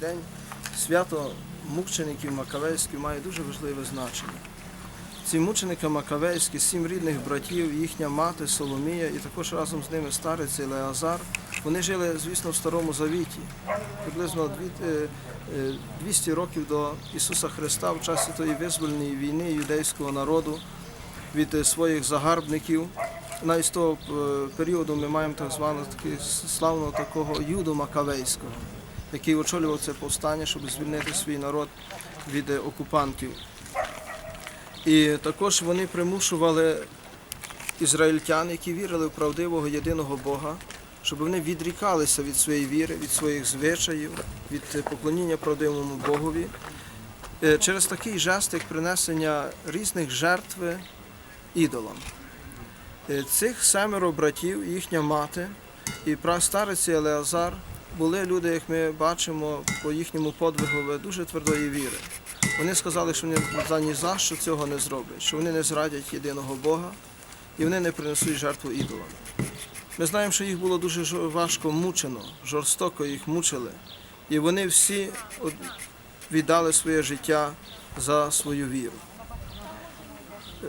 день свято мучеників Макавейських має дуже важливе значення. Ці мученики Макавейські, сім рідних братів, їхня мати Соломія і також разом з ними старець Елеазар, вони жили, звісно, в Старому Завіті, приблизно дві- е, е, 200 років до Ісуса Христа в часі тої визвольної війни юдейського народу від е, своїх загарбників. Навіть з того періоду ми маємо так званого славного такого Юду Макавейського, який очолював це повстання, щоб звільнити свій народ від е, окупантів. І також вони примушували ізраїльтян, які вірили в правдивого єдиного Бога, щоб вони відрікалися від своєї віри, від своїх звичаїв, від е, поклоніння правдивому Богові. Е, Через такий жест, як принесення різних жертв ідолам. Цих семеро братів, їхня мати і прастарець Елеазар були люди, як ми бачимо по їхньому подвигові, дуже твердої віри. Вони сказали, що вони за ні за що цього не зроблять, що вони не зрадять єдиного Бога і вони не принесуть жертву ідолам. Ми знаємо, що їх було дуже важко мучено, жорстоко їх мучили. І вони всі віддали своє життя за свою віру.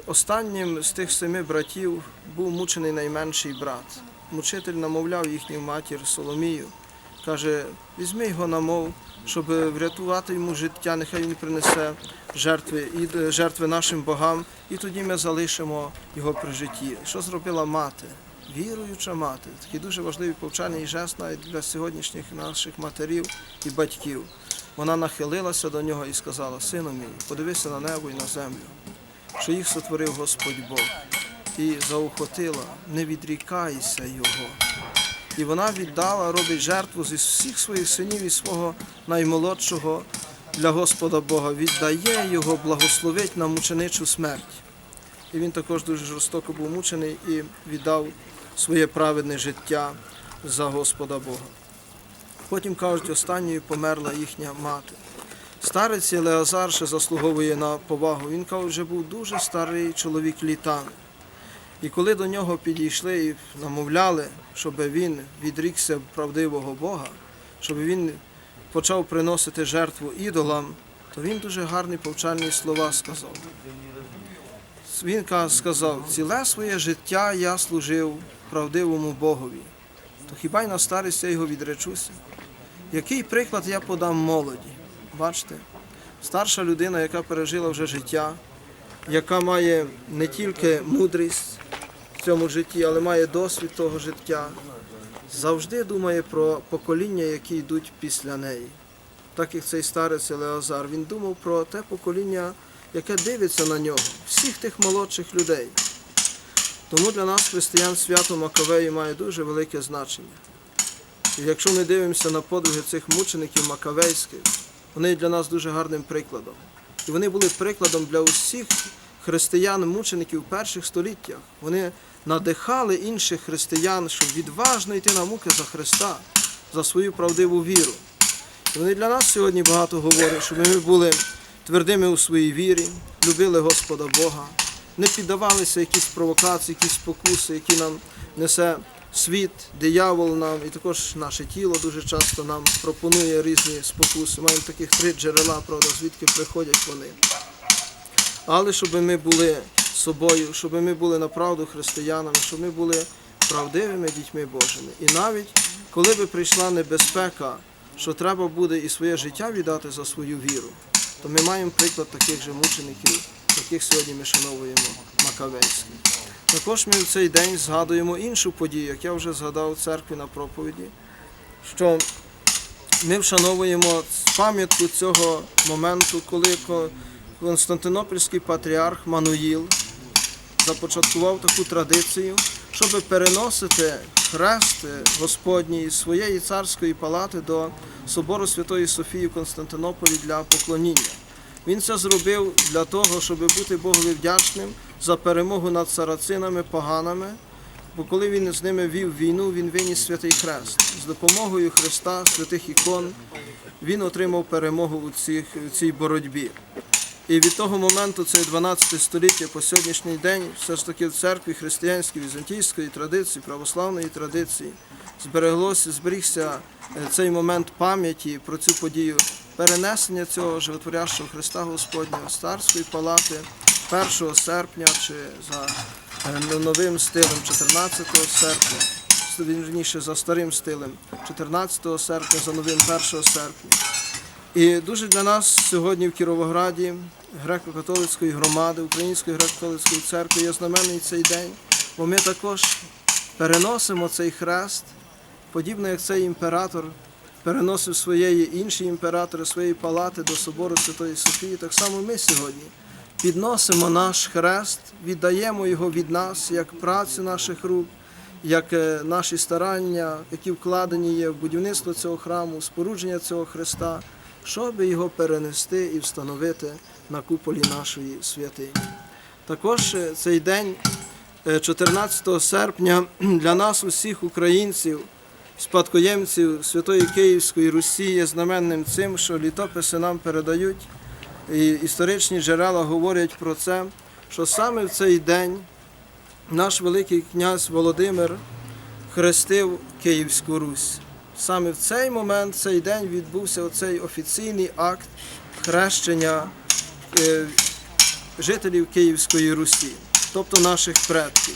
Останнім з тих семи братів був мучений найменший брат. Мучитель намовляв їхню матір Соломію. Каже, візьми його на мов, щоб врятувати йому життя, нехай він принесе жертви, ід- жертви нашим богам, і тоді ми залишимо його при житті. Що зробила мати? Віруюча мати. Такий дуже важливий повчальний жест навіть для сьогоднішніх наших матерів і батьків. Вона нахилилася до нього і сказала: Сину мій, подивися на небо і на землю що їх сотворив Господь Бог, і заохотила, не відрікайся Його. І вона віддала, робить жертву зі всіх своїх синів і свого наймолодшого для Господа Бога, віддає його, благословить на мученичу смерть. І він також дуже жорстоко був мучений і віддав своє праведне життя за Господа Бога. Потім кажуть, останньою померла їхня мати. Старець Елеазар ще заслуговує на повагу. Він каже, вже був дуже старий чоловік літами. І коли до нього підійшли і намовляли, щоб він відрікся правдивого Бога, щоб він почав приносити жертву ідолам, то він дуже гарні повчальні слова сказав. Він сказав, ціле своє життя я служив правдивому Богові. То хіба й на старість я його відречуся? Який приклад я подам молоді? Бачите, старша людина, яка пережила вже життя, яка має не тільки мудрість в цьому житті, але має досвід того життя, завжди думає про покоління, які йдуть після неї. Так як цей старець Елеазар, він думав про те покоління, яке дивиться на нього, всіх тих молодших людей. Тому для нас, християн, свято Маковеї має дуже велике значення. І якщо ми дивимося на подвиги цих мучеників Макавейських, вони для нас дуже гарним прикладом. І вони були прикладом для усіх християн-мучеників перших століттях. Вони надихали інших християн, щоб відважно йти на муки за Христа, за свою правдиву віру. І вони для нас сьогодні багато говорять, щоб ми були твердими у своїй вірі, любили Господа Бога, не піддавалися якісь провокації, якісь спокуси, які нам несе світ, диявол нам, і також наше тіло дуже часто нам пропонує різні спокуси. Маємо таких три джерела, правда, звідки приходять вони. Але щоб ми були собою, щоб ми були направду християнами, щоб ми були правдивими дітьми Божими. І навіть коли би прийшла небезпека, що треба буде і своє життя віддати за свою віру, то ми маємо приклад таких же мучеників, яких сьогодні ми шановуємо Макавейських. Також ми в цей день згадуємо іншу подію, як я вже згадав у церкві на проповіді, що ми вшановуємо пам'ятку цього моменту, коли Константинопольський патріарх Мануїл започаткував таку традицію, щоб переносити хрест Господній з своєї царської палати до собору Святої Софії в Константинополі для поклоніння. Він це зробив для того, щоб бути Богові вдячним за перемогу над сарацинами, поганами. Бо коли він з ними вів війну, він виніс святий хрест. З допомогою Христа, святих ікон, він отримав перемогу у, цих, у цій боротьбі. І від того моменту, це 12 століття по сьогоднішній день, все ж таки в церкві християнської, візантійської традиції, православної традиції, збереглося, зберігся е, цей момент пам'яті про цю подію, перенесення цього животворящого Христа Господнього з царської палати 1 серпня чи за е, новим стилем 14 серпня, вірніше за старим стилем 14 серпня, за новим 1 серпня. І дуже для нас сьогодні в Кіровограді греко-католицької громади, Української греко-католицької церкви є знаменний цей день, бо ми також переносимо цей хрест, подібно як цей імператор переносив своєї інші імператори своєї палати до собору Святої Софії. Так само ми сьогодні підносимо наш хрест, віддаємо його від нас як працю наших рук, як е, наші старання, які вкладені є в будівництво цього храму, спорудження цього хреста, щоб його перенести і встановити на куполі нашої святині. Також е, цей день, е, 14 серпня, для нас, усіх українців, спадкоємців Святої Київської Русі, є знаменним цим, що літописи нам передають, і історичні джерела говорять про це, що саме в цей день наш Великий князь Володимир хрестив Київську Русь. Саме в цей момент, в цей день відбувся оцей офіційний акт хрещення е, жителів Київської Русі, тобто наших предків.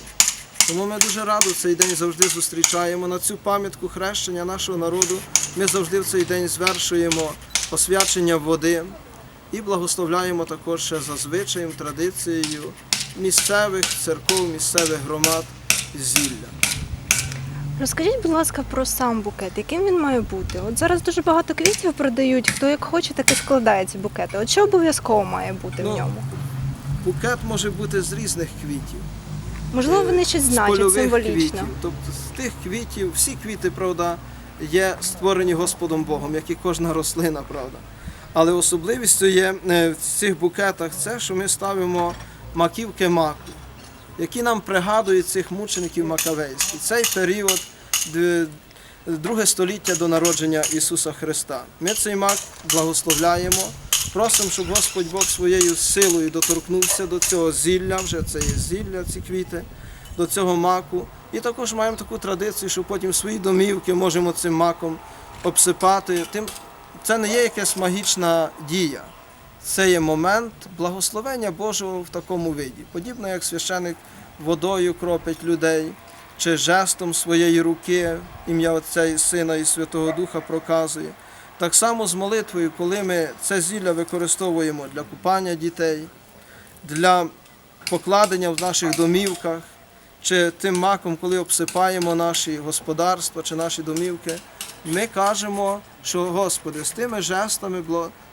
Тому ми дуже радо цей день завжди зустрічаємо. На цю пам'ятку хрещення нашого народу ми завжди в цей день звершуємо освячення води і благословляємо також ще за звичаєм, традицією місцевих церков, місцевих громад зілля. Розкажіть, будь ласка, про сам букет, яким він має бути? От зараз дуже багато квітів продають, хто як хоче, так і складає ці букети. От що обов'язково має бути Ну, в ньому? Букет може бути з різних квітів. Можливо, вони щось з значать символічно. квітів. Тобто з тих квітів, всі квіти, правда, є створені Господом Богом, як і кожна рослина, правда. Але особливістю є е, в цих букетах це, що ми ставимо маківки маку, які нам пригадують цих мучеників Макавейських. Цей період друге століття до народження Ісуса Христа. Ми цей мак благословляємо, просимо, щоб Господь Бог своєю силою доторкнувся до цього зілля, вже це є зілля, ці квіти, до цього маку. І також маємо таку традицію, що потім свої домівки можемо цим маком обсипати. Тим це не є якась магічна дія. Це є момент благословення Божого в такому виді. Подібно як священик водою кропить людей, чи жестом своєї руки ім'я Отця і Сина і Святого Духа проказує. Так само з молитвою, коли ми це зілля використовуємо для купання дітей, для покладення в наших домівках, чи тим маком, коли обсипаємо наші господарства чи наші домівки, ми кажемо, що Господи, з тими жестами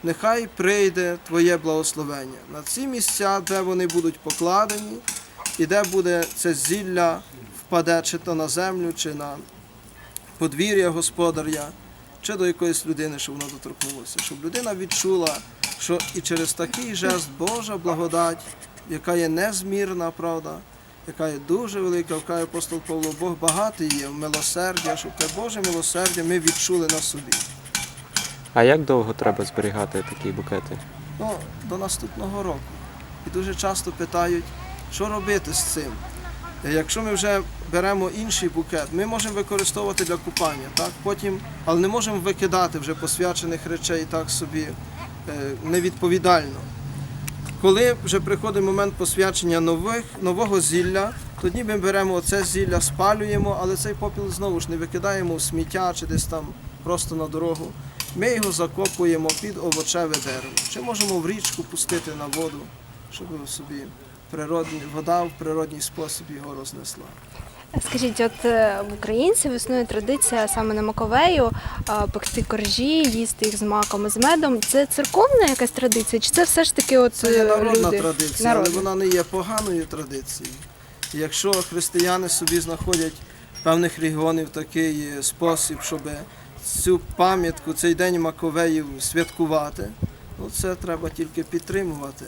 нехай прийде Твоє благословення. На ці місця, де вони будуть покладені, і де буде це зілля впаде чи то на землю, чи на подвір'я господаря, чи до якоїсь людини, щоб воно доторкнулося, щоб людина відчула, що і через такий жест Божа благодать, яка є незмірна, правда, яка є дуже велика, каже апостол Павло, Бог багатий є в милосердя, щоб те Боже милосердя ми відчули на собі. А як довго треба зберігати такі букети? Ну, до наступного року. І дуже часто питають, що робити з цим. Е, Якщо ми вже беремо інший букет, ми можемо використовувати для купання, так? Потім, але не можемо викидати вже посвячених речей так собі е, невідповідально. Коли вже приходить момент посвячення нових, нового зілля, тоді ми беремо оце зілля, спалюємо, але цей попіл знову ж не викидаємо в сміття чи десь там просто на дорогу. Ми його закопуємо під овочеве дерево. Чи можемо в річку пустити на воду, щоб собі природні, вода в природній спосіб його рознесла. Скажіть, от е, в українців існує традиція саме на Маковею пекти коржі, їсти їх з маком і з медом. Це церковна якась традиція, чи це все ж таки от Це є е, народна люди? традиція, Народна. але вона не є поганою традицією. Якщо християни собі знаходять певних регіонів такий е, спосіб, щоб цю пам'ятку, цей день Маковеїв святкувати, ну це треба тільки підтримувати.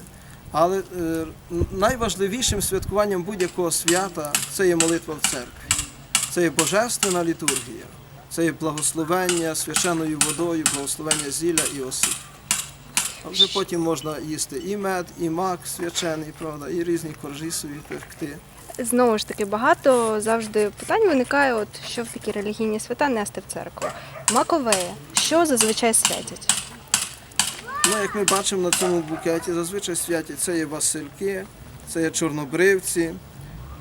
Але е, найважливішим святкуванням будь-якого свята це є молитва в церкві. Це є божественна літургія, це є благословення священною водою, благословення зілля і осип. А вже потім можна їсти і мед, і мак свячений, правда, і різні коржі собі пекти. Знову ж таки, багато завжди питань виникає, от що в такі релігійні свята нести в церкву. Маковея, що зазвичай святять? Ну, як ми бачимо на цьому букеті, зазвичай святі це є васильки, це є чорнобривці,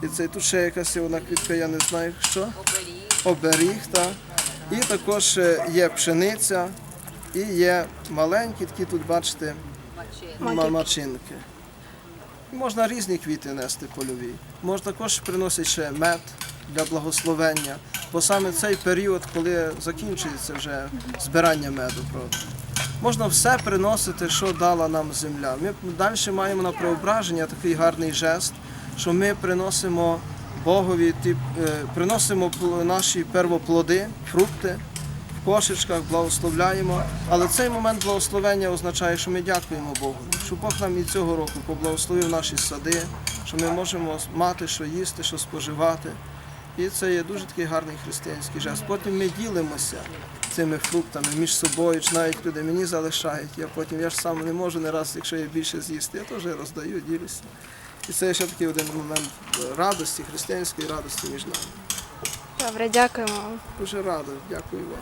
і це тут ще якась є одна квітка, я не знаю що. Оберіг. так. І також е, є пшениця, і є маленькі, такі тут бачите, ма- мачинки. Можна різні квіти нести польові. Можна також приносити ще мед для благословення, бо саме цей період, коли закінчується вже збирання меду. Правда. Можна все приносити, що дала нам земля. Ми далі маємо на преображення такий гарний жест, що ми приносимо Богові, ті, е, приносимо наші первоплоди, фрукти в кошечках, благословляємо. Але цей момент благословення означає, що ми дякуємо Богу, що Бог нам і цього року поблагословив наші сади, що ми можемо мати, що їсти, що споживати. І це є дуже такий гарний християнський жест. Потім ми ділимося цими фруктами між собою, чи навіть люди мені залишають. Я потім я ж сам не можу не раз, якщо я більше з'їсти, я теж роздаю, ділюся. І це ще такий один момент радості, християнської радості між нами. Добре, дякуємо вам. Дуже радий, дякую вам.